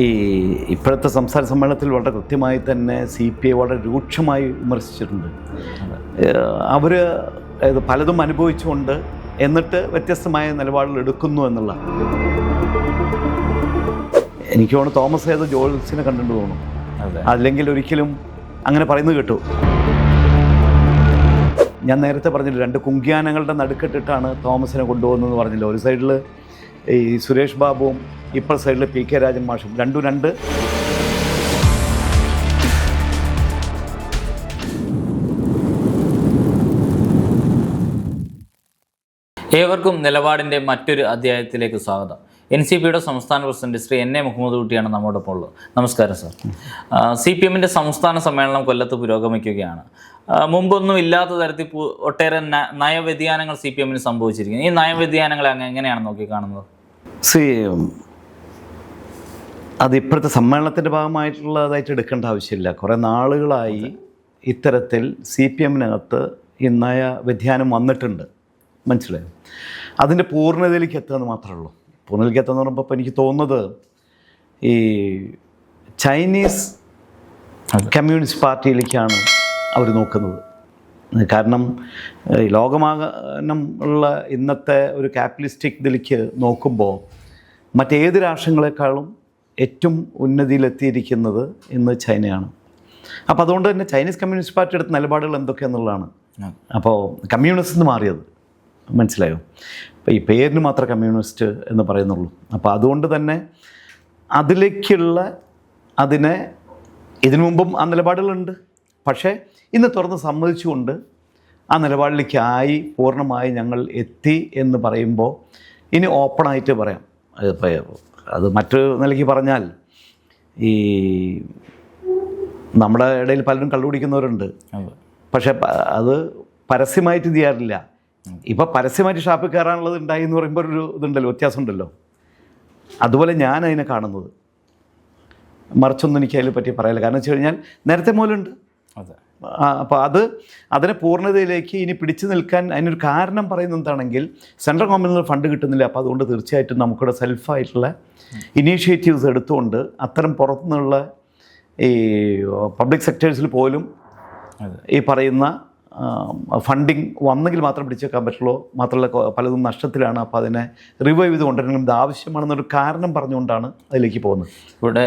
ഈ ഇപ്പോഴത്തെ സംസാര സമ്മേളനത്തിൽ വളരെ കൃത്യമായി തന്നെ സി പി ഐ വളരെ രൂക്ഷമായി വിമർശിച്ചിട്ടുണ്ട്. അവർ പലതും അനുഭവിച്ചുകൊണ്ട് എന്നിട്ട് വ്യത്യസ്തമായ നിലപാടുകൾ എടുക്കുന്നു എന്നുള്ള. എനിക്ക് തോന്നുന്നു തോമസ് ഏത് ജോൾസിനെ കണ്ടിട്ട് തോന്നും അല്ലെങ്കിൽ ഒരിക്കലും അങ്ങനെ പറയുന്നത് കേട്ടു. ഞാൻ നേരത്തെ പറഞ്ഞില്ല രണ്ട് കുങ്കിയാനങ്ങളുടെ നടുക്കെട്ടിട്ടാണ് തോമസിനെ കൊണ്ടുപോകുന്നതെന്ന് പറഞ്ഞില്ല ഒരു സൈഡിൽ ഈ സുരേഷ് ബാബുവും ഇപ്പുറ സൈഡിൽ പി കെ രാജൻ മാഷും രണ്ടും രണ്ട്. ഏവർക്കും നിലപാടിന്റെ മറ്റൊരു അധ്യായത്തിലേക്ക് സ്വാഗതം. എൻ സി പിയുടെ സംസ്ഥാന president Shri N A Muhammad കുട്ടിയാണ് നമ്മോടൊപ്പം ഉള്ളത്. നമസ്കാരം സർ. സി പി എമ്മിന്റെ സംസ്ഥാന സമ്മേളനം കൊല്ലത്ത് പുരോഗമിക്കുകയാണ്. മുമ്പൊന്നും ഇല്ലാത്ത തരത്തിൽ ഒട്ടേറെ നയവ്യതിയാനങ്ങൾ സി പി എമ്മിന് സംഭവിച്ചിരിക്കുന്നു. ഈ നയവ്യതിയാനങ്ങളെ അങ്ങ് എങ്ങനെയാണ് നോക്കിക്കാണുന്നത്? സി അത് ഇപ്പോഴത്തെ സമ്മേളനത്തിന്റെ ഭാഗമായിട്ടുള്ളതായിട്ട് എടുക്കേണ്ട ആവശ്യമില്ല. കുറേ നാളുകളായി ഇത്തരത്തിൽ സി പി എമ്മിനകത്ത് ഈ നയ വ്യതിയാനം വന്നിട്ടുണ്ട്. മനസ്സിലായോ? അതിന്റെ പൂർണതയിലേക്ക് എത്തുകയെന്ന് മാത്രമേ ഉള്ളൂ. പൂർണതയിലേക്ക് എത്തുക എന്ന് പറയുമ്പോൾ ഇപ്പോൾ എനിക്ക് തോന്നുന്നത് ഈ ചൈനീസ് കമ്മ്യൂണിസ്റ്റ് പാർട്ടിയിലേക്കാണ് അവർ നോക്കുന്നത്. കാരണം ലോകമാകനം ഉള്ള ഇന്നത്തെ ഒരു ക്യാപിറ്റലിസ്റ്റിക് ഇതിലേക്ക് നോക്കുമ്പോൾ മറ്റേത് രാഷ്ട്രങ്ങളെക്കാളും ഏറ്റവും ഉന്നതിയിലെത്തിയിരിക്കുന്നത് ഇന്ന് ചൈനയാണ്. അപ്പോൾ അതുകൊണ്ട് തന്നെ ചൈനീസ് കമ്മ്യൂണിസ്റ്റ് പാർട്ടി എടുത്ത നിലപാടുകൾ എന്തൊക്കെയെന്നുള്ളതാണ് അപ്പോൾ കമ്മ്യൂണിസ്റ്റ് എന്ന് മാറിയത്. മനസ്സിലായോ? അപ്പോൾ ഈ പേരിന് മാത്രം കമ്മ്യൂണിസ്റ്റ് എന്ന് പറയുന്നുള്ളൂ. അപ്പോൾ അതുകൊണ്ട് തന്നെ അതിലേക്കുള്ള അതിനെ ഇതിനു മുമ്പും ആ നിലപാടുകളുണ്ട്. പക്ഷേ ഇന്ന് തുറന്ന് സമ്മതിച്ചുകൊണ്ട് ആ നിലപാടിലേക്കായി പൂർണമായി ഞങ്ങൾ എത്തി എന്ന് പറയുമ്പോൾ ഇനി ഓപ്പണായിട്ട് പറയാം. അത് മറ്റൊരു നിലയ്ക്ക് പറഞ്ഞാൽ ഈ നമ്മുടെ ഇടയിൽ പലരും കള്ളുപിടിക്കുന്നവരുണ്ട്. പക്ഷെ അത് പരസ്യമായിട്ട് ചെയ്യാറില്ല. ഇപ്പം പരസ്യമായിട്ട് ഷാപ്പിൽ കയറാനുള്ളത് ഉണ്ടായി എന്ന് പറയുമ്പോൾ ഒരു ഇതുണ്ടല്ലോ വ്യത്യാസമുണ്ടല്ലോ. അതുപോലെ ഞാൻ അതിനെ കാണുന്നത്. മറിച്ചൊന്നും എനിക്ക് അതിനെ പറ്റി പറയാനില്ല. കാരണം വെച്ച് കഴിഞ്ഞാൽ നേരത്തെ മൂലമുണ്ട് അതെ. അപ്പോൾ അത് അതിനെ പൂർണതയിലേക്ക് ഇനി പിടിച്ചു നിൽക്കാൻ അതിനൊരു കാരണം പറയുന്നത് എന്താണെങ്കിൽ സെൻട്രൽ ഗവൺമെന്റിൽ നിന്ന് ഫണ്ട് കിട്ടുന്നില്ല. അപ്പോൾ അതുകൊണ്ട് തീർച്ചയായിട്ടും നമുക്കിവിടെ സെൽഫായിട്ടുള്ള ഇനീഷ്യേറ്റീവ്സ് എടുത്തുകൊണ്ട് അത്തരം പുറത്തുനിന്നുള്ള ഈ പബ്ലിക് സെക്ടേഴ്സിൽ പോലും ഈ പറയുന്ന ഫണ്ടിങ് വന്നെങ്കിൽ മാത്രം പിടിച്ചേക്കാൻ പറ്റുള്ളൂ. മാത്രമല്ല പലതും നഷ്ടത്തിലാണ്. അപ്പോൾ അതിനെ റിവൈവ് ചെയ്ത് കൊണ്ടുവരണം. ഇത് ആവശ്യമാണെന്നൊരു കാരണം പറഞ്ഞുകൊണ്ടാണ് അതിലേക്ക് പോകുന്നത്. ഇവിടെ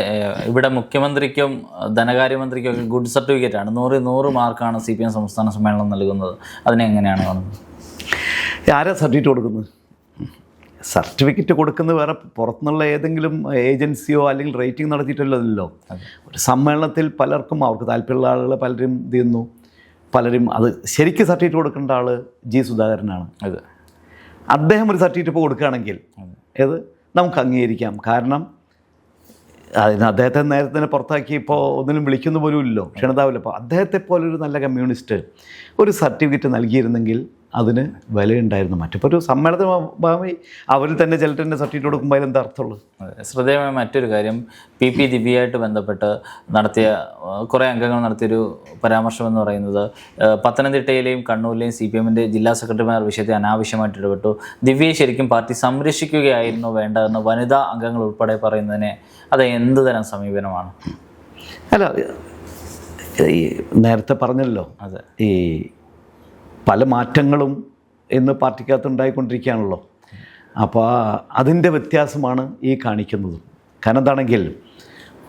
ഇവിടെ മുഖ്യമന്ത്രിക്കും ധനകാര്യമന്ത്രിക്കും ഒക്കെ ഗുഡ് സർട്ടിഫിക്കറ്റ് ആണ്. നൂറ് നൂറ് മാർക്കാണ് സി പി എം സംസ്ഥാന സമ്മേളനം നൽകുന്നത്. അതിനെങ്ങനെയാണ് കാണുന്നത്? ആരാ സർട്ടിഫിക്കറ്റ് കൊടുക്കുന്നത്? സർട്ടിഫിക്കറ്റ് കൊടുക്കുന്നത് വേറെ പുറത്തുനിന്നുള്ള ഏതെങ്കിലും ഏജൻസിയോ അല്ലെങ്കിൽ റേറ്റിംഗ് നടത്തിയിട്ടല്ലോ ഒരു സമ്മേളനത്തിൽ പലർക്കും അവർക്ക് താല്പര്യമുള്ള ആളുകൾ പലരും ഇത് ചെയ്യുന്നു. പലരും അത് ശരിക്കും സർട്ടിഫിക്കറ്റ് കൊടുക്കേണ്ട ആൾ ജി സുധാകരനാണ്. അതെ. അദ്ദേഹം ഒരു സർട്ടിഫിക്കറ്റ് ഇപ്പോൾ കൊടുക്കുകയാണെങ്കിൽ അത്. നമുക്ക് അംഗീകരിക്കാം. കാരണം അതിന് അദ്ദേഹത്തെ നേരത്തെ തന്നെ പുറത്താക്കി ഇപ്പോൾ ഒന്നിനും വിളിക്കുന്ന പോലും ഇല്ലല്ലോ ക്ഷണിതാവില്ല. അപ്പോൾ അദ്ദേഹത്തെ പോലൊരു നല്ല കമ്മ്യൂണിസ്റ്റ് ഒരു സർട്ടിഫിക്കറ്റ് നൽകിയിരുന്നെങ്കിൽ അതിന് വിലയുണ്ടായിരുന്നു മറ്റിപ്പോൾ ഒരു സമ്മേളനത്തിന് ഭാഗമായി അവർ തന്നെ ചിലട്ടിന്റെ സർട്ടിഫിക്കറ്റ് കൊടുക്കുമ്പോൾ അതിലെന്താ അർത്ഥമുള്ളത്? അതെ. ശ്രദ്ധേയമായ മറ്റൊരു കാര്യം പി പി ദിവ്യയായിട്ട് ബന്ധപ്പെട്ട് നടത്തിയ കുറേ അംഗങ്ങൾ നടത്തിയൊരു പരാമർശം എന്ന് പറയുന്നത് പത്തനംതിട്ടയിലെയും കണ്ണൂരിലെയും സി പി എമ്മിന്റെ ജില്ലാ സെക്രട്ടറിമാർ വിഷയത്തെ അനാവശ്യമായിട്ട് ഇടപെട്ടു. ദിവ്യയെ ശരിക്കും പാർട്ടി സംരക്ഷിക്കുകയായിരുന്നു വേണ്ടതെന്ന് വനിതാ അംഗങ്ങൾ ഉൾപ്പെടെ പറയുന്നതിനെ അത് എന്ത് തരം സമീപനമാണ്? അല്ല ഈ നേരത്തെ പറഞ്ഞല്ലോ അതെ. ഈ പല മാറ്റങ്ങളും ഇന്ന് പാർട്ടിക്കകത്ത് ഉണ്ടായിക്കൊണ്ടിരിക്കുകയാണല്ലോ. അപ്പോൾ അതിന്റെ വ്യത്യാസമാണ് ഈ കാണിക്കുന്നത്. കാരണം എന്താണെങ്കിൽ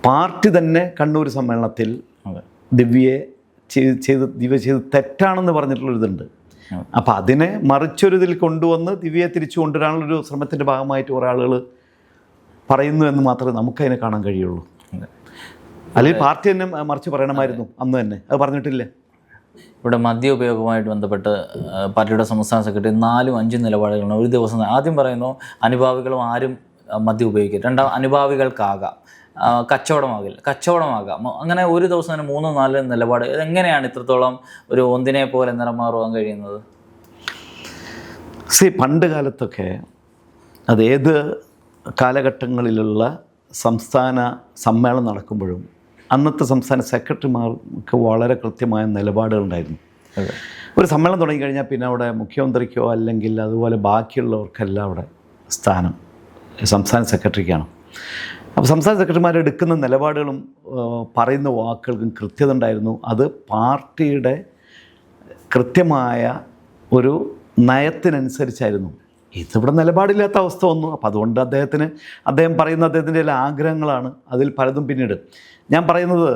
പാർട്ടി തന്നെ കണ്ണൂർ സമ്മേളനത്തിൽ ദിവ്യയെ ചെയ്ത് ദിവ്യ ചെയ്ത് തെറ്റാണെന്ന് പറഞ്ഞിട്ടുള്ളൊരിതുണ്ട് അപ്പം അതിനെ മറിച്ചൊരിതിൽ കൊണ്ടുവന്ന് ദിവ്യയെ തിരിച്ചു കൊണ്ടുവരാനുള്ളൊരു ശ്രമത്തിന്റെ ഭാഗമായിട്ട് കുറേ ആളുകൾ പറയുന്നു എന്ന് മാത്രമേ നമുക്കതിനെ കാണാൻ കഴിയുള്ളൂ. അല്ലെങ്കിൽ പാർട്ടി തന്നെ മറിച്ച് പറയണമായിരുന്നു അന്ന് തന്നെ. അത് പറഞ്ഞിട്ടില്ല. ഇവിടെ മദ്യ ഉപയോഗവുമായിട്ട് ബന്ധപ്പെട്ട് പാർട്ടിയുടെ സംസ്ഥാന സെക്രട്ടറി നാലും അഞ്ചും നിലപാടുകളാണ്. ഒരു ദിവസം ആദ്യം പറയുന്നു അനുഭാവികളും ആരും മദ്യം ഉപയോഗിക്കുക രണ്ടാം അനുഭാവികൾക്കാകാം. കച്ചവടമാകില്ല. കച്ചവടമാകാം. അങ്ങനെ ഒരു ദിവസം തന്നെ മൂന്നോ നാലോ നിലപാട്. എങ്ങനെയാണ് ഇത്രത്തോളം ഒരു ഒന്നിനെ പോലെ നിറം മാറുവാൻ കഴിയുന്നത്? സി പണ്ട് കാലത്തൊക്കെ അതേത് കാലഘട്ടങ്ങളിലുള്ള സംസ്ഥാന സമ്മേളനം നടക്കുമ്പോഴും അന്നത്തെ സംസ്ഥാന സെക്രട്ടറിമാർക്ക് വളരെ കൃത്യമായ നിലപാടുകളുണ്ടായിരുന്നു. ഒരു സമ്മേളനം തുടങ്ങിക്കഴിഞ്ഞാൽ പിന്നെ അവിടെ മുഖ്യമന്ത്രിക്കോ അല്ലെങ്കിൽ അതുപോലെ ബാക്കിയുള്ളവർക്കെല്ലാം അവിടെ സ്ഥാനം സംസ്ഥാന സെക്രട്ടറിക്കാണ്. അപ്പോൾ സംസ്ഥാന സെക്രട്ടറിമാർ എടുക്കുന്ന നിലപാടുകളും പറയുന്ന വാക്കുകൾക്കും കൃത്യത ഉണ്ടായിരുന്നു. അത് പാർട്ടിയുടെ കൃത്യമായ ഒരു നയത്തിനനുസരിച്ചായിരുന്നു. ഇതിവിടെ നിലപാടില്ലാത്ത അവസ്ഥ വന്നു. അപ്പോൾ അതുകൊണ്ട് അദ്ദേഹത്തിന് അദ്ദേഹം പറയുന്ന അദ്ദേഹത്തിന്റെ ചില ആഗ്രഹങ്ങളാണ് അതിൽ പലതും പിന്നീട്. ഞാൻ പറയുന്നത്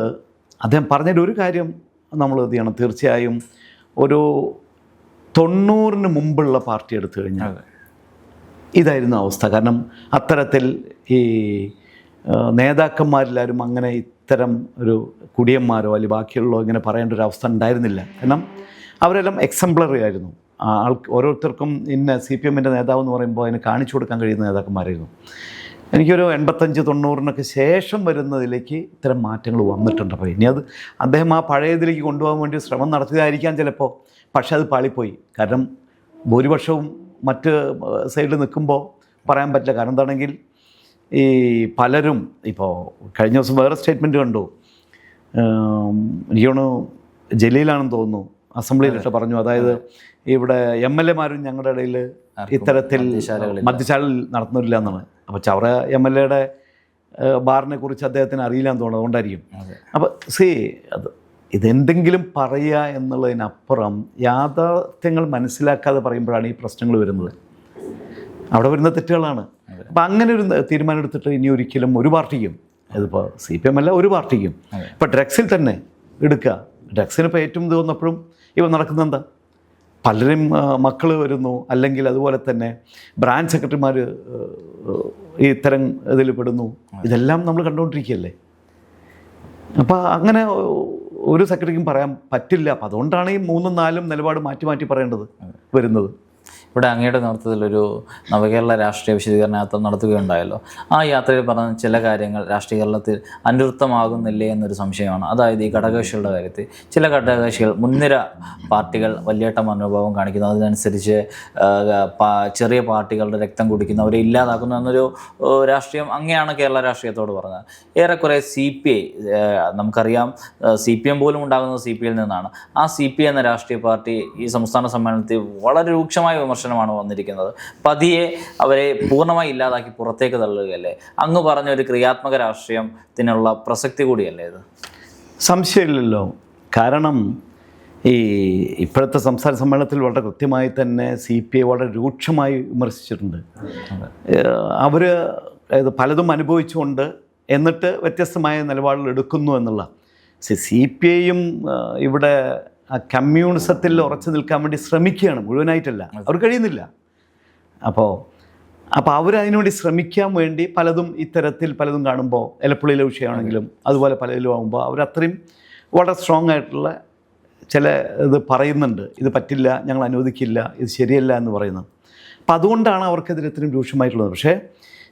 അദ്ദേഹം പറഞ്ഞിട്ട് ഒരു കാര്യം നമ്മൾ ഇത് ചെയ്യണം? തീർച്ചയായും ഒരു തൊണ്ണൂറിന് മുമ്പുള്ള പാർട്ടി എടുത്തു കഴിഞ്ഞാൽ ഇതായിരുന്നു അവസ്ഥ. കാരണം അത്തരത്തിൽ ഈ നേതാക്കന്മാരെല്ലാവരും അങ്ങനെ ഇത്തരം ഒരു കുടിയന്മാരോ അല്ലെങ്കിൽ ബാക്കിയുള്ളോ ഇങ്ങനെ പറയേണ്ട ഒരു അവസ്ഥ ഉണ്ടായിരുന്നില്ല. കാരണം അവരെല്ലാം എക്സംപ്ലറി ആയിരുന്നു. ആൾ ഓരോരുത്തർക്കും ഇന്ന സി പി എമ്മിന്റെ നേതാവ് എന്ന് പറയുമ്പോൾ അതിന് കാണിച്ചു കൊടുക്കാൻ കഴിയുന്ന നേതാക്കന്മാരായിരുന്നു. എനിക്കൊരു എൺപത്തഞ്ച് തൊണ്ണൂറിനൊക്കെ ശേഷം വരുന്നതിലേക്ക് ഇത്തരം മാറ്റങ്ങൾ വന്നിട്ടുണ്ട്. അപ്പോൾ ഇനി അത് അദ്ദേഹം ആ പഴയതിലേക്ക് കൊണ്ടുപോകാൻ വേണ്ടി ശ്രമം നടത്തിയതായിരിക്കാം ചിലപ്പോൾ. പക്ഷേ അത് പാളിപ്പോയി. കാരണം ഭൂരിപക്ഷവും മറ്റ് സൈഡിൽ നിൽക്കുമ്പോൾ പറയാൻ പറ്റില്ല. കാരണം എന്താണെങ്കിൽ ഈ പലരും ഇപ്പോൾ കഴിഞ്ഞ ദിവസം വേറെ സ്റ്റേറ്റ്മെന്റ് കണ്ടു. ഉം, എനിക്ക് ജലീലാണെന്ന് തോന്നുന്നു. അസംബ്ലിയിലിട്ട് പറഞ്ഞു. അതായത് ഇവിടെ എം എൽ എമാരും ഞങ്ങളുടെ ഇടയിൽ ഇത്തരത്തിൽ മദ്യശാല നടത്തുന്നില്ല എന്നാണ് അപ്പോൾ ചവറ എം എൽ എയുടെ ബാറിനെ കുറിച്ച് അദ്ദേഹത്തിന് അറിയില്ല എന്ന് തോന്നുന്നത് അതുകൊണ്ടായിരിക്കും അതെ. അപ്പോൾ സി അത് ഇതെന്തെങ്കിലും പറയുക എന്നുള്ളതിനപ്പുറം യാഥാർത്ഥ്യങ്ങൾ മനസ്സിലാക്കാതെ പറയുമ്പോഴാണ് ഈ പ്രശ്നങ്ങൾ വരുന്നത്. അവിടെ വരുന്ന തെറ്റുകളാണ്. അപ്പം അങ്ങനെ ഒരു തീരുമാനം എടുത്തിട്ട് ഇനി ഒരിക്കലും ഒരു പാർട്ടിക്കും ഇതിപ്പോൾ സി പി എം അല്ല ഒരു പാർട്ടിക്കും ഇപ്പം ഡ്രഗ്സിൽ തന്നെ എടുക്കുക. ഡ്രഗ്സിന് ഇപ്പോൾ ഏറ്റവും ഇത് വന്നപ്പോഴും ഇവ നടക്കുന്നത് പലരും മക്കൾ വരുന്നു. അല്ലെങ്കിൽ അതുപോലെ തന്നെ ബ്രാഞ്ച് സെക്രട്ടറിമാർ ഈ ഇത്തരം ഇതിൽ പെടുന്നു. ഇതെല്ലാം നമ്മൾ കണ്ടുകൊണ്ടിരിക്കുകയല്ലേ? അപ്പോൾ അങ്ങനെ ഒരു സെക്രട്ടറിക്കും പറയാൻ പറ്റില്ല. അപ്പം അതുകൊണ്ടാണ് ഈ മൂന്നും നാലും നിലപാട് മാറ്റി മാറ്റി പറയേണ്ടത് വരുന്നത്. ഇവിടെ അങ്ങയുടെ നേതൃത്വത്തിൽ ഒരു നവകേരള രാഷ്ട്രീയ വിശദീകരണ യാത്ര നടത്തുകയുണ്ടായല്ലോ. ആ യാത്രയിൽ പറഞ്ഞ ചില കാര്യങ്ങൾ രാഷ്ട്രീയ കേരളത്തിൽ അനൃപ്തമാകുന്നില്ലേ എന്നൊരു സംശയമാണ്. അതായത് ഈ ഘടകകക്ഷികളുടെ കാര്യത്തിൽ ചില ഘടകകക്ഷികൾ മുൻനിര പാർട്ടികൾ വലിയേട്ട മനോഭാവം കാണിക്കുന്നു. അതിനനുസരിച്ച് ചെറിയ പാർട്ടികളുടെ രക്തം കുടിക്കുന്നു. അവരെ ഇല്ലാതാക്കുന്നു എന്നൊരു രാഷ്ട്രീയം അങ്ങനെയാണ് കേരള രാഷ്ട്രീയത്തോട് പറഞ്ഞത്. ഏറെക്കുറെ സി പി ഐ നമുക്കറിയാം സി പി എം പോലും ഉണ്ടാകുന്നത് സി പി ഐയിൽ നിന്നാണ്. ആ സി പി ഐ എന്ന രാഷ്ട്രീയ പാർട്ടി ഈ സംസ്ഥാന സമ്മേളനത്തിൽ വളരെ രൂക്ഷമായ വിമർശനമാണ് വന്നിരിക്കുന്നത്. പതിയെ അവരെ പൂർണമായി ഇല്ലാതാക്കി പുറത്തേക്ക് തള്ളുകയല്ലേ? അങ്ങ് പറഞ്ഞ ഒരു ക്രിയാത്മക രാഷ്ട്രീയത്തിനുള്ള പ്രസക്തി കൂടിയല്ലേ ഇത്? സംശയമില്ലല്ലോ. കാരണം ഈ ഇപ്പോഴത്തെ സംസ്ഥാന സമ്മേളനത്തിൽ വളരെ കൃത്യമായി തന്നെ സി പി ഐ വളരെ രൂക്ഷമായി വിമർശിച്ചിട്ടുണ്ട്. അവർ പലതും അനുഭവിച്ചുകൊണ്ട് എന്നിട്ട് വ്യത്യസ്തമായ നിലപാടുകൾ എടുക്കുന്നു എന്നുള്ള. സി പി ഐയും ഇവിടെ ആ കമ്മ്യൂണിസത്തിൽ ഉറച്ചു നിൽക്കാൻ വേണ്ടി ശ്രമിക്കുകയാണ് മുഴുവനായിട്ടല്ല. അവർ കഴിയുന്നില്ല. അപ്പോൾ അപ്പോൾ അവരതിനു വേണ്ടി ശ്രമിക്കാൻ വേണ്ടി പലതും ഇത്തരത്തിൽ പലതും കാണുമ്പോൾ എലപ്പുള്ളിയിലെ വിഷയമാണെങ്കിലും അതുപോലെ പലതിലും ആകുമ്പോൾ അവരത്രയും വളരെ സ്ട്രോങ് ആയിട്ടുള്ള ചില ഇത് പറയുന്നുണ്ട്. ഇത് പറ്റില്ല ഞങ്ങൾ അനുവദിക്കില്ല ഇത് ശരിയല്ല എന്ന് പറയുന്നത്. അപ്പം അതുകൊണ്ടാണ് അവർക്കെതിരെ ഇത്രയും രൂക്ഷമായിട്ടുള്ളത്. പക്ഷേ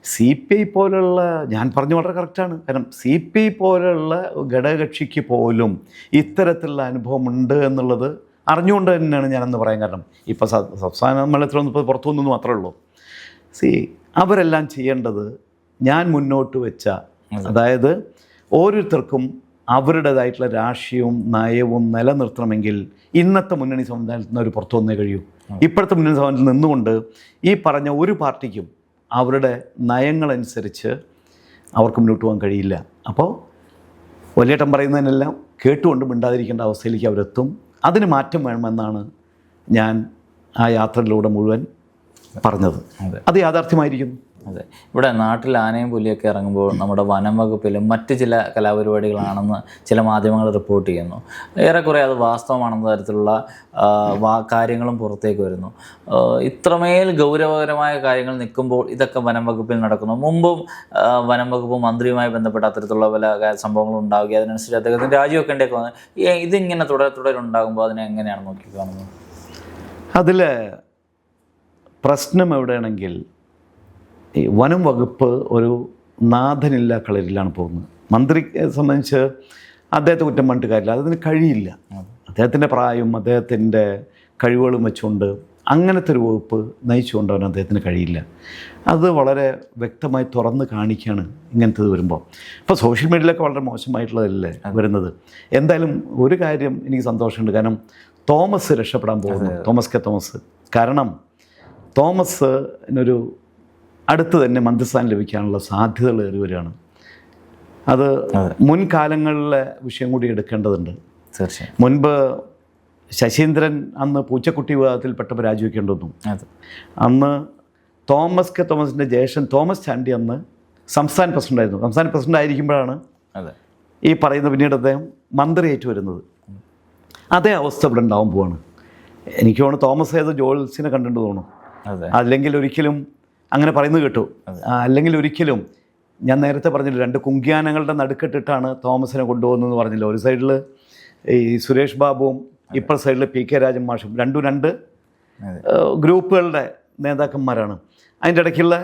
സി പി ഐ പോലുള്ള ഞാൻ പറഞ്ഞു വളരെ കറക്റ്റാണ് കാരണം സി പി ഐ പോലുള്ള ഘടകകക്ഷിക്ക് പോലും ഇത്തരത്തിലുള്ള അനുഭവമുണ്ട് എന്നുള്ളത് അറിഞ്ഞുകൊണ്ട് തന്നെയാണ് ഞാനെന്ന് പറയാൻ കാരണം. ഇപ്പോൾ സംസ്ഥാന സമ്മേളനത്തിലൊന്നും ഇപ്പോൾ പുറത്തു വന്നു മാത്രമേ ഉള്ളൂ. സി അവരെല്ലാം ചെയ്യേണ്ടത് ഞാൻ മുന്നോട്ട് വെച്ച അതായത് ഓരോരുത്തർക്കും അവരുടേതായിട്ടുള്ള രാഷ്ട്രീയവും നയവും നിലനിർത്തണമെങ്കിൽ ഇന്നത്തെ മുന്നണി സംവിധാനത്തിൽ നിന്ന് അവർ പുറത്തു വന്നേ കഴിയൂ. ഇപ്പോഴത്തെ മുന്നണി സംവിധാനത്തിൽ നിന്നുകൊണ്ട് ഈ പറഞ്ഞ ഒരു പാർട്ടിക്കും അവരുടെ നയങ്ങളനുസരിച്ച് അവർക്ക് മുന്നോട്ട് പോകാൻ കഴിയില്ല. അപ്പോൾ വലിയേട്ടൻ പറയുന്നതിനെല്ലാം കേട്ടുകൊണ്ട് മിണ്ടാതിരിക്കേണ്ട അവസ്ഥയിലേക്ക് അവരെത്തും. അതിന് മാറ്റം വേണമെന്നാണ് ഞാൻ ആ യാത്രയിലൂടെ മുഴുവൻ പറഞ്ഞത്. അത് യാഥാർത്ഥ്യമായിരിക്കുന്നു. അതെ. ഇവിടെ നാട്ടിൽ ആനയും പുലിയൊക്കെ ഇറങ്ങുമ്പോൾ നമ്മുടെ വനം വകുപ്പിലും മറ്റ് ചില കലാപരിപാടികളാണെന്ന് ചില മാധ്യമങ്ങൾ റിപ്പോർട്ട് ചെയ്യുന്നു. ഏറെക്കുറെ അത് വാസ്തവമാണെന്ന തരത്തിലുള്ള കാര്യങ്ങളും പുറത്തേക്ക് വരുന്നു. ഇത്രമേൽ ഗൗരവകരമായ കാര്യങ്ങൾ നിൽക്കുമ്പോൾ ഇതൊക്കെ വനം വകുപ്പിൽ നടക്കുന്നു. മുമ്പും വനം വകുപ്പ് മന്ത്രിയുമായി ബന്ധപ്പെട്ട അത്തരത്തിലുള്ള പല സംഭവങ്ങളും ഉണ്ടാവുകയും അതിനനുസരിച്ച് അദ്ദേഹത്തിന് രാജിവെക്കേണ്ടിയൊക്കെ വന്നു ഇതിങ്ങനെ തുടരെ തുടരുണ്ടാകുമ്പോൾ അതിനെ എങ്ങനെയാണ് നോക്കിക്കാണുന്നത്? അതിൽ പ്രശ്നം എവിടെയാണെങ്കിൽ ഈ വനം വകുപ്പ് ഒരു നാഥനില്ല കളരിലാണ് പോകുന്നത്. മന്ത്രിയെ സംബന്ധിച്ച് അദ്ദേഹത്തെ കുറ്റം പറഞ്ഞിട്ട് കാര്യമില്ല. അതിന് കഴിയില്ല. അദ്ദേഹത്തിന്റെ പ്രായവും അദ്ദേഹത്തിന്റെ കഴിവുകളും വെച്ചുകൊണ്ട് അങ്ങനത്തെ ഒരു വകുപ്പ് നയിച്ചുകൊണ്ട് അവൻ അദ്ദേഹത്തിന് കഴിയില്ല. അത് വളരെ വ്യക്തമായി തുറന്ന് കാണിക്കുകയാണ് ഇങ്ങനത്തത് വരുമ്പോൾ. ഇപ്പോൾ സോഷ്യൽ മീഡിയയിലൊക്കെ വളരെ മോശമായിട്ടുള്ളതല്ലേ വരുന്നത്? എന്തായാലും ഒരു കാര്യം എനിക്ക് സന്തോഷമുണ്ട്. കാരണം തോമസ് രക്ഷപ്പെടാൻ പോകുന്നു. തോമസ് കെ തോമസ്. കാരണം തോമസിനൊരു അടുത്ത് തന്നെ മന്ത്രിസ്ഥാനം ലഭിക്കാനുള്ള സാധ്യതകൾ ഏറി വരികയാണ് അത്. മുൻകാലങ്ങളിലെ വിഷയം കൂടി എടുക്കേണ്ടതുണ്ട്. തീർച്ചയായും. മുൻപ് ശശീന്ദ്രൻ അന്ന് പൂച്ചക്കുട്ടി വിഭാഗത്തിൽപ്പെട്ടപ്പോൾ രാജിവെക്കേണ്ടി വന്നു അന്ന് തോമസ് കെ തോമസിന്റെ ജ്യേഷ്ഠൻ തോമസ് ചാണ്ടി അന്ന് സംസ്ഥാന പ്രസിഡന്റായിരുന്നു സംസ്ഥാന പ്രസിഡന്റ് ആയിരിക്കുമ്പോഴാണ് ഈ പറയുന്ന പിന്നീട് അദ്ദേഹം മന്ത്രിയായിട്ട് വരുന്നത്. അതേ അവസ്ഥ ഇവിടെ ഉണ്ടാവാൻ പോവാണ്. എനിക്ക് തോന്നുന്നു തോമസ് ഏത് ജോൾസിനെ കണ്ടിട്ട് തോന്നുന്നു. അതെ. അല്ലെങ്കിൽ ഒരിക്കലും അങ്ങനെ പറയുന്നത് കേട്ടു. അല്ലെങ്കിൽ ഒരിക്കലും ഞാൻ നേരത്തെ പറഞ്ഞില്ല രണ്ട് കുങ്കിയാനങ്ങളുടെ നടുക്കെട്ടിട്ടാണ് തോമസിനെ കൊണ്ടുപോകുന്നതെന്ന് പറഞ്ഞില്ല ഒരു സൈഡിൽ ഈ സുരേഷ് ബാബുവും ഇപ്പുറ സൈഡിൽ പി കെ രാജൻ മാഷും രണ്ടും രണ്ട് ഗ്രൂപ്പുകളുടെ നേതാക്കന്മാരാണ്. അതിന്റെ ഇടയ്ക്കുള്ള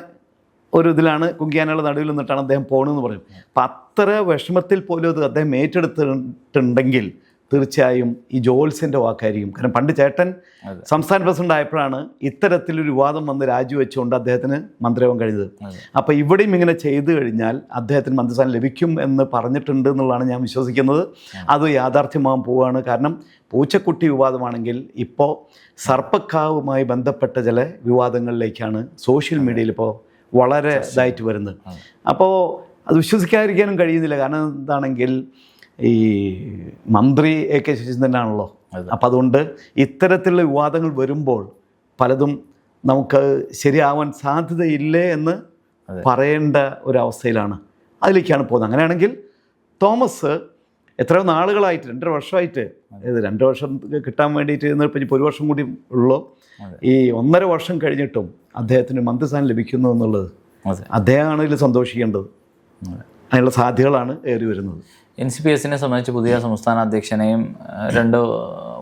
ഒരു ഇതിലാണ് കുങ്കിയാനകളുടെ നടുവിൽ നിന്നിട്ടാണ് അദ്ദേഹം പോകണമെന്ന് പറഞ്ഞു. അപ്പം അത്ര വിഷമത്തിൽ പോലും അത് അദ്ദേഹം ഏറ്റെടുത്തിട്ടുണ്ടെങ്കിൽ തീർച്ചയായും ഈ ജോൾസിന്റെ വാക്കായിരിക്കും. കാരണം പണ്ട് ചേട്ടൻ. സംസ്ഥാന പ്രസിഡന്റ് ആയപ്പോഴാണ് ഇത്തരത്തിലൊരു വിവാദം വന്ന് രാജിവെച്ചുകൊണ്ട് അദ്ദേഹത്തിന് മന്ത്രിയാവാൻ കഴിഞ്ഞത്. അപ്പോൾ ഇവിടെയും ഇങ്ങനെ ചെയ്തു കഴിഞ്ഞാൽ അദ്ദേഹത്തിന് മന്ത്രിസ്ഥാനം ലഭിക്കും എന്ന് പറഞ്ഞിട്ടുണ്ട് എന്നുള്ളതാണ് ഞാൻ വിശ്വസിക്കുന്നത്. അത് യാഥാർത്ഥ്യമാകാൻ പോവുകയാണ്. കാരണം പൂച്ചക്കുട്ടി വിവാദമാണെങ്കിൽ ഇപ്പോൾ സർപ്പക്കാവുമായി ബന്ധപ്പെട്ട ചില വിവാദങ്ങളിലേക്കാണ് സോഷ്യൽ മീഡിയയിൽ ഇപ്പോൾ വളരെ ഇതായിട്ട് വരുന്നത്. അപ്പോൾ അത് വിശ്വസിക്കാതിരിക്കാനും കഴിയുന്നില്ല. കാരണം എന്താണെങ്കിൽ ഈ മന്ത്രി എ കെ ശശീന്ദ്രനാണല്ലോ. അപ്പം അതുകൊണ്ട് ഇത്തരത്തിലുള്ള വിവാദങ്ങൾ വരുമ്പോൾ പലതും നമുക്ക് ശരിയാവാൻ സാധ്യതയില്ലേ എന്ന്. പറയേണ്ട ഒരവസ്ഥയിലാണ്. അതിലേക്കാണ് പോകുന്നത്. അങ്ങനെയാണെങ്കിൽ തോമസ് എത്രയോ നാളുകളായിട്ട് രണ്ടര വർഷമായിട്ട് അതായത് രണ്ട് വർഷം കിട്ടാൻ വേണ്ടിയിട്ട് ഇന്നിപ്പോൾ ഇപ്പോൾ ഒരു വർഷം കൂടി ഉള്ളൂ. ഈ ഒന്നര വർഷം കഴിഞ്ഞിട്ടും അദ്ദേഹത്തിന് മന്ത്രിസ്ഥാനം ലഭിക്കുന്നു എന്നുള്ളത് അദ്ദേഹമാണ് ഇതിൽ സന്തോഷിക്കേണ്ടത്. അതിനുള്ള സാധ്യതകളാണ് ഏറി വരുന്നത്. എൻ സി പി എസിനെ സംബന്ധിച്ച് പുതിയ സംസ്ഥാന അധ്യക്ഷനെയും രണ്ട്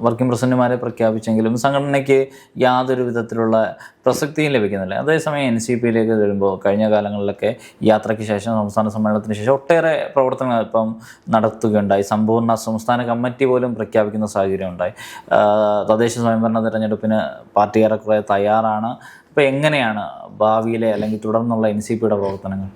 വർക്കിംഗ് പ്രസിഡന്റുമാരെ പ്രഖ്യാപിച്ചെങ്കിലും സംഘടനയ്ക്ക് യാതൊരു വിധത്തിലുള്ള പ്രസക്തിയും ലഭിക്കുന്നില്ല. അതേസമയം എൻ സി പിയിലേക്ക് വരുമ്പോൾ കഴിഞ്ഞ കാലങ്ങളിലൊക്കെ യാത്രയ്ക്ക് ശേഷം സംസ്ഥാന സമ്മേളനത്തിന് ശേഷം ഒട്ടേറെ പ്രവർത്തനങ്ങൾ ഇപ്പം നടത്തുകയുണ്ടായി. സമ്പൂർണ സംസ്ഥാന കമ്മിറ്റി പോലും പ്രഖ്യാപിക്കുന്ന സാഹചര്യം ഉണ്ടായി. തദ്ദേശ സ്വയംഭരണ തെരഞ്ഞെടുപ്പിന് പാർട്ടി ഏറെക്കുറെ തയ്യാറാണ്. അപ്പോൾ എങ്ങനെയാണ് ഭാവിയിലെ അല്ലെങ്കിൽ തുടർന്നുള്ള എൻ സി പിയുടെ പ്രവർത്തനങ്ങൾ?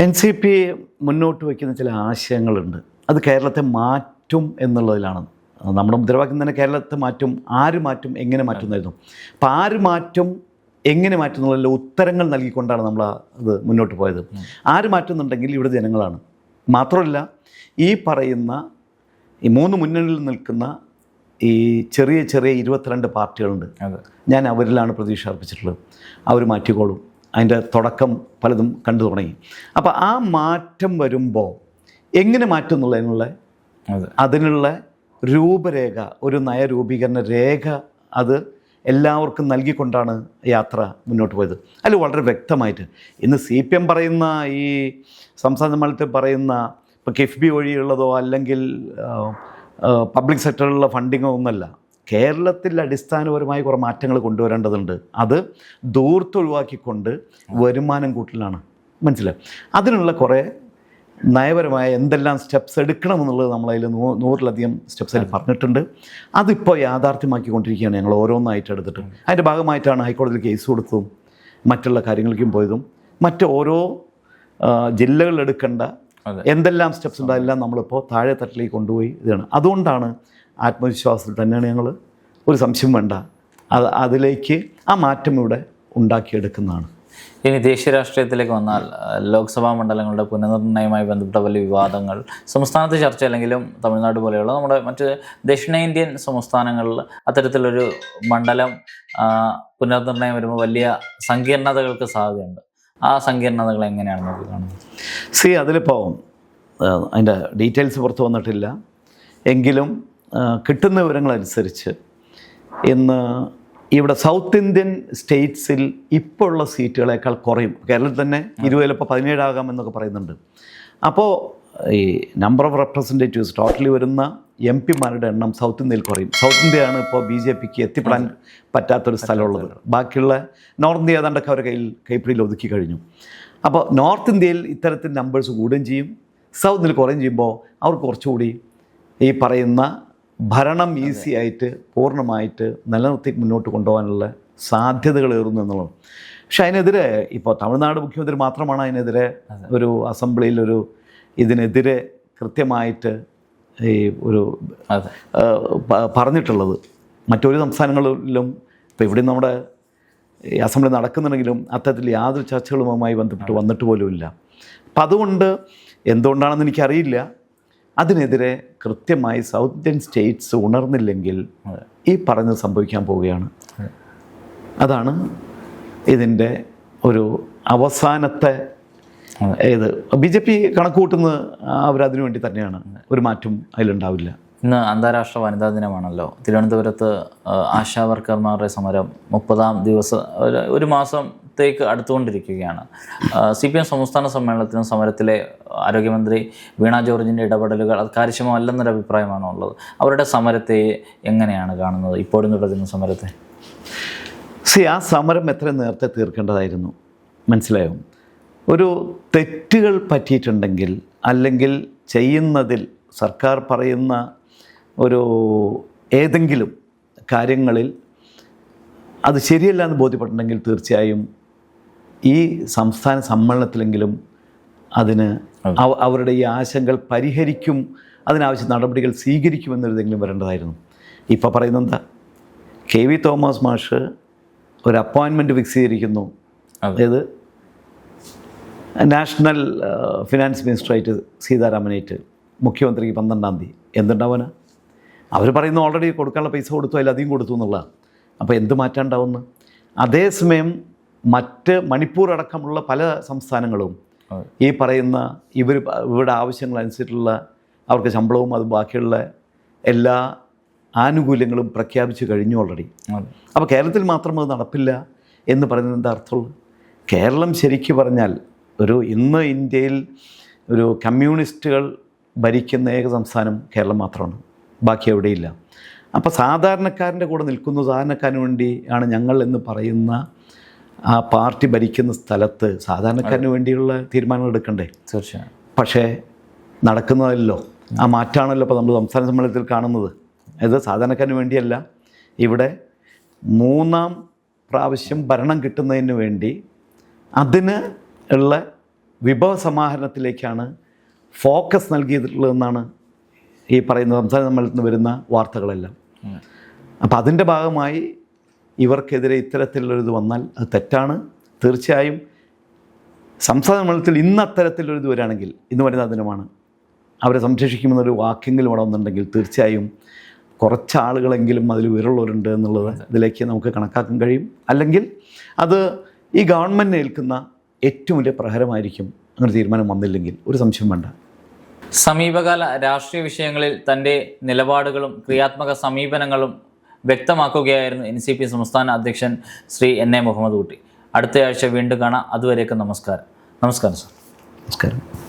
എൻ സി പി മുന്നോട്ട് വയ്ക്കുന്ന ചില ആശയങ്ങളുണ്ട്. അത് കേരളത്തെ മാറ്റും എന്നുള്ളതിലാണ്. നമ്മുടെ മുദ്രാവാക്യം തന്നെ കേരളത്തെ മാറ്റും ആര് മാറ്റും എങ്ങനെ മാറ്റും എന്നായിരുന്നു. അപ്പം ആര് മാറ്റും എങ്ങനെ മാറ്റും എന്നുള്ള ഉത്തരങ്ങൾ നൽകിക്കൊണ്ടാണ് നമ്മൾ അത് മുന്നോട്ട് പോയത്. ആര് മാറ്റുന്നുണ്ടെങ്കിൽ ഇവിടെ ജനങ്ങളാണ്. മാത്രമല്ല ഈ പറയുന്ന ഈ മൂന്ന് മുന്നണിയിൽ നിൽക്കുന്ന ഈ ചെറിയ ചെറിയ ഇരുപത്തിരണ്ട് പാർട്ടികളുണ്ട്. ഞാൻ അവരിലാണ് പ്രതീക്ഷ അർപ്പിച്ചിട്ടുള്ളത്. അവർ മാറ്റിക്കോളും. അതിന്റെ തുടക്കം പലതും കണ്ടു തുടങ്ങി. അപ്പോൾ ആ മാറ്റം വരുമ്പോൾ എങ്ങനെ മാറ്റും എന്നുള്ളതിനുള്ള അതെ. അതിനുള്ള രൂപരേഖ ഒരു നയരൂപീകരണ രേഖ അത് എല്ലാവർക്കും നൽകിക്കൊണ്ടാണ് യാത്ര മുന്നോട്ട് പോയത്. അതിൽ വളരെ വ്യക്തമായിട്ട് ഇന്ന് സി പി എം പറയുന്ന ഈ സംസ്ഥാന സമ്മേളനത്തിൽ പറയുന്ന ഇപ്പോൾ കിഫ്ബി വഴിയുള്ളതോ അല്ലെങ്കിൽ പബ്ലിക് സെക്ടറിലുള്ള ഫണ്ടിങ്ങോ ഒന്നല്ല. കേരളത്തിൽ അടിസ്ഥാനപരമായി കുറേ മാറ്റങ്ങൾ കൊണ്ടുവരേണ്ടതുണ്ട്. അത് ദൂർത്തൊഴിവാക്കിക്കൊണ്ട് വരുമാനം കൂട്ടലാണ് മനസ്സിലായി? അതിനുള്ള കുറേ നയപരമായ എന്തെല്ലാം സ്റ്റെപ്സ് എടുക്കണം എന്നുള്ളത് നമ്മളതിൽ നൂ നൂറിലധികം സ്റ്റെപ്സ് അതിൽ പറഞ്ഞിട്ടുണ്ട്. അതിപ്പോൾ യാഥാർത്ഥ്യമാക്കിക്കൊണ്ടിരിക്കുകയാണ് ഞങ്ങൾ ഓരോന്നായിട്ട് എടുത്തിട്ട്. അതിന്റെ ഭാഗമായിട്ടാണ് ഹൈക്കോടതിയിൽ കേസ് കൊടുത്തതും മറ്റുള്ള കാര്യങ്ങളിലേക്കും പോയതും. മറ്റ് ഓരോ ജില്ലകളിലെടുക്കേണ്ട എന്തെല്ലാം സ്റ്റെപ്സ് ഉണ്ട് അതെല്ലാം നമ്മളിപ്പോൾ താഴെ തട്ടിലേക്ക് കൊണ്ടുപോയി ഇതാണ്. അതുകൊണ്ടാണ് ആത്മവിശ്വാസത്തിൽ തന്നെയാണ് ഞങ്ങൾ. ഒരു സംശയം വേണ്ട. അത് അതിലേക്ക് ആ മാറ്റം ഇവിടെ ഉണ്ടാക്കിയെടുക്കുന്നതാണ്. ഇനി ദേശീയ രാഷ്ട്രീയത്തിലേക്ക് വന്നാൽ ലോക്സഭാ മണ്ഡലങ്ങളുടെ പുനർനിർണയവുമായി ബന്ധപ്പെട്ട വലിയ വിവാദങ്ങൾ സംസ്ഥാനത്ത് ചർച്ചയല്ലെങ്കിലും തമിഴ്നാട് പോലെയുള്ള നമ്മുടെ മറ്റ് ദക്ഷിണേന്ത്യൻ സംസ്ഥാനങ്ങളിൽ അത്തരത്തിലൊരു മണ്ഡലം പുനർനിർണയം വരുമ്പോൾ വലിയ സങ്കീർണതകൾക്ക് സാധ്യതയുണ്ട്. ആ സങ്കീർണതകൾ എങ്ങനെയാണ് നമുക്ക് കാണുന്നത്? സി അതിലിപ്പോൾ അതിന്റെ ഡീറ്റെയിൽസ് പുറത്ത് വന്നിട്ടില്ല. എങ്കിലും കിട്ടുന്ന വിവരങ്ങളനുസരിച്ച് ഇന്ന് ഇവിടെ സൗത്ത് ഇന്ത്യൻ സ്റ്റേറ്റ്സിൽ ഇപ്പോൾ ഉള്ള സീറ്റുകളേക്കാൾ കുറയും. കേരളത്തിൽ തന്നെ ഇരുപതിലിപ്പോൾ പതിനേഴാകാം എന്നൊക്കെ പറയുന്നുണ്ട്. അപ്പോൾ ഈ നമ്പർ ഓഫ് റെപ്രസെന്റേറ്റീവ്സ് ടോട്ടലി വരുന്ന എം പിമാരുടെ എണ്ണം സൗത്ത് ഇന്ത്യയിൽ കുറയും. സൗത്ത് ഇന്ത്യയാണ് ഇപ്പോൾ ബി ജെ പിക്ക് എത്തിപ്പെടാൻ പറ്റാത്തൊരു സ്ഥലമുള്ളത്. ബാക്കിയുള്ള നോർത്ത് ഇന്ത്യ ഏതാണ്ടൊക്കെ അവരുടെ കയ്യിൽ കൈപ്പിടിയിൽ ഒതുക്കി കഴിഞ്ഞു. അപ്പോൾ നോർത്ത് ഇന്ത്യയിൽ ഇത്തരത്തിൽ നമ്പേഴ്സ് കൂടുകയും ചെയ്യും. സൗത്ത് ഇന്ത്യയിൽ കുറയും ചെയ്യുമ്പോൾ അവർക്ക് കുറച്ചുകൂടി ഈ പറയുന്ന ഭരണം ഈസി ആയിട്ട് പൂർണമായിട്ട് നിലനിർത്തി മുന്നോട്ട് കൊണ്ടുപോകാനുള്ള സാധ്യതകൾ ഏറുന്നു എന്നുള്ളത് പക്ഷെ അതിനെതിരെ ഇപ്പോൾ തമിഴ്നാട് മുഖ്യമന്ത്രി മാത്രമാണ് അതിനെതിരെ ഒരു അസംബ്ലിയിൽ ഒരു ഇതിനെതിരെ കൃത്യമായിട്ട് ഈ ഒരു പറഞ്ഞിട്ടുള്ളത്. മറ്റൊരു സംസ്ഥാനങ്ങളിലും ഇപ്പോൾ ഇവിടെ നമ്മുടെ ഈ അസംബ്ലി നടക്കുന്നുണ്ടെങ്കിലും അത്തരത്തിൽ യാതൊരു ചർച്ചകളുമായി ബന്ധപ്പെട്ട് വന്നിട്ട് പോലുമില്ല. അപ്പം അതുകൊണ്ട് എന്തുകൊണ്ടാണെന്ന് എനിക്കറിയില്ല. അതിനെതിരെ കൃത്യമായി സൗത്ത് ഇന്ത്യൻ സ്റ്റേറ്റ്സ് ഉണർന്നില്ലെങ്കിൽ ഈ പറഞ്ഞത് സംഭവിക്കാൻ പോവുകയാണ്. അതാണ് ഇതിന്റെ ഒരു അവസാനത്തെ. ഏത് ബി ജെ പി കണക്ക് കൂട്ടുന്നത് അവരതിനു വേണ്ടി തന്നെയാണ്. ഒരു മാറ്റം അതിലുണ്ടാവില്ല. ഇന്ന് അന്താരാഷ്ട്ര വനിതാ ദിനമാണല്ലോ. തിരുവനന്തപുരത്ത് ആശാവർക്കർമാരുടെ ആശാ വർക്കർമാരുടെ സമരം മുപ്പതാം ദിവസം ഒരു- ഒരു മാസത്തേക്ക് അടുത്തുകൊണ്ടിരിക്കുകയാണ്. സി പി എം സംസ്ഥാന സമ്മേളനത്തിനും സമരത്തിലെ ആരോഗ്യമന്ത്രി വീണ ജോർജിന്റെ ഇടപെടലുകൾ അത് കാര്യക്ഷമമല്ലെന്നൊരു അഭിപ്രായമാണോ ഉള്ളത്. അവരുടെ സമരത്തെ എങ്ങനെയാണ് കാണുന്നത്? ഇപ്പോഴും തുടരുന്ന സമരത്തെ. സി ആ സമരം എത്ര നേരത്തെ തീർക്കേണ്ടതായിരുന്നു? മനസ്സിലായോ? ഒരു തെറ്റുകൾ പറ്റിയിട്ടുണ്ടെങ്കിൽ അല്ലെങ്കിൽ ചെയ്യുന്നതിൽ സർക്കാർ പറയുന്ന ഒരു ഏതെങ്കിലും കാര്യങ്ങളിൽ അത് ശരിയല്ല എന്ന് ബോധ്യപ്പെട്ടിട്ടുണ്ടെങ്കിൽ തീർച്ചയായും ഈ സംസ്ഥാന സമ്മേളനത്തിലെങ്കിലും അതിന് അവരുടെ ഈ ആശങ്കകൾ പരിഹരിക്കും അതിനാവശ്യ നടപടികൾ സ്വീകരിക്കുമെന്നൊരിതെങ്കിലും വരേണ്ടതായിരുന്നു. ഇപ്പോൾ പറയുന്നത് എന്താ കെ വി തോമസ് മാഷ് ഒരു അപ്പോയിൻമെന്റ് ഫിക്സ് ചെയ്തിരിക്കുന്നു. അതായത് നാഷണൽ ഫിനാൻസ് മിനിസ്റ്ററായിട്ട് സീതാരാമനായിട്ട് മുഖ്യമന്ത്രിക്ക് പന്ത്രണ്ടാം തീയതി. എന്തുണ്ടാവാന? അവർ പറയുന്നു ഓൾറെഡി കൊടുക്കാനുള്ള പൈസ കൊടുത്തു അതിലധികം കൊടുത്തു എന്നുള്ള അപ്പോൾ എന്ത് മാറ്റാണ്ടാവുന്നു? അതേസമയം മറ്റ് മണിപ്പൂർ അടക്കമുള്ള പല സംസ്ഥാനങ്ങളും ഈ പറയുന്ന ഇവർ ഇവരുടെ ആവശ്യങ്ങളനുസരിച്ചുള്ള അവർക്ക് ശമ്പളവും അത് ബാക്കിയുള്ള എല്ലാ ആനുകൂല്യങ്ങളും പ്രഖ്യാപിച്ചു കഴിഞ്ഞു ഓൾറെഡി അപ്പോൾ കേരളത്തിൽ മാത്രം അത് നടപ്പില്ല എന്ന് പറയുന്നത് എന്താ അർത്ഥമുള്ളൂ കേരളം ശരിക്കു പറഞ്ഞാൽ ഒരു ഇന്ന് ഇന്ത്യയിൽ ഒരു കമ്മ്യൂണിസ്റ്റുകൾ ഭരിക്കുന്ന ഏക സംസ്ഥാനം കേരളം മാത്രമാണ്. ബാക്കി എവിടെയില്ല. അപ്പോൾ സാധാരണക്കാരന്റെ കൂടെ നിൽക്കുന്നു സാധാരണക്കാരന് വേണ്ടി ആണ് ഞങ്ങൾ എന്ന് പറയുന്ന ആ പാർട്ടി ഭരിക്കുന്ന സ്ഥലത്ത് സാധാരണക്കാരന് വേണ്ടിയുള്ള തീരുമാനങ്ങൾ എടുക്കണ്ടേ? തീർച്ചയായും. പക്ഷേ നടക്കുന്നതല്ലോ. ആ മാറ്റാണല്ലോ ഇപ്പോൾ നമ്മൾ സംസ്ഥാന സമ്മേളനത്തിൽ കാണുന്നത്. അത് സാധാരണക്കാരന് വേണ്ടിയല്ല. ഇവിടെ മൂന്നാം പ്രാവശ്യം ഭരണം കിട്ടുന്നതിന് വേണ്ടി അതിന് ഉള്ള വിഭവ സമാഹരണത്തിലേക്കാണ് ഫോക്കസ് നൽകിയിട്ടുള്ളതെന്നാണ് ഈ പറയുന്ന സംസ്ഥാന സമ്മേളനത്തിൽ വരുന്ന വാർത്തകളെല്ലാം. അപ്പം അപ്പോൾ അതിന്റെ ഭാഗമായി ഇവർക്കെതിരെ ഇത്തരത്തിലുള്ളൊരിത് വന്നാൽ അത് തെറ്റാണ്. തീർച്ചയായും സംസ്ഥാന മണ്ഡലത്തിൽ ഇന്ന് അത്തരത്തിലൊരിത് വരികയാണെങ്കിൽ ഇന്ന് വനിതാ ദിനമാണ്. അവരെ സംരക്ഷിക്കുമെന്നൊരു വാക്കെങ്കിലും അവിടെ വന്നിട്ടുണ്ടെങ്കിൽ തീർച്ചയായും കുറച്ച് ആളുകളെങ്കിലും അതിൽ വിരളുള്ളവരുണ്ട് എന്നുള്ളത് ഇതിലേക്ക് നമുക്ക് കണക്കാക്കാൻ കഴിയും. അല്ലെങ്കിൽ അത് ഈ ഗവൺമെന്റ് ഏൽക്കുന്ന ഏറ്റവും വലിയ പ്രഹരമായിരിക്കും. അങ്ങനെ തീരുമാനം വന്നില്ലെങ്കിൽ ഒരു സംശയം വേണ്ട. സമീപകാല രാഷ്ട്രീയ വിഷയങ്ങളിൽ തന്റെ നിലപാടുകളും ക്രിയാത്മക സമീപനങ്ങളും വ്യക്തമാക്കുകയായിരുന്നു എൻ സി പി സംസ്ഥാന അധ്യക്ഷൻ ശ്രീ എൻ എ മുഹമ്മദ് കുട്ടി അടുത്തയാഴ്ച വീണ്ടും കാണാം. അതുവരെയൊക്കെ നമസ്കാരം. നമസ്കാരം സർ നമസ്കാരം.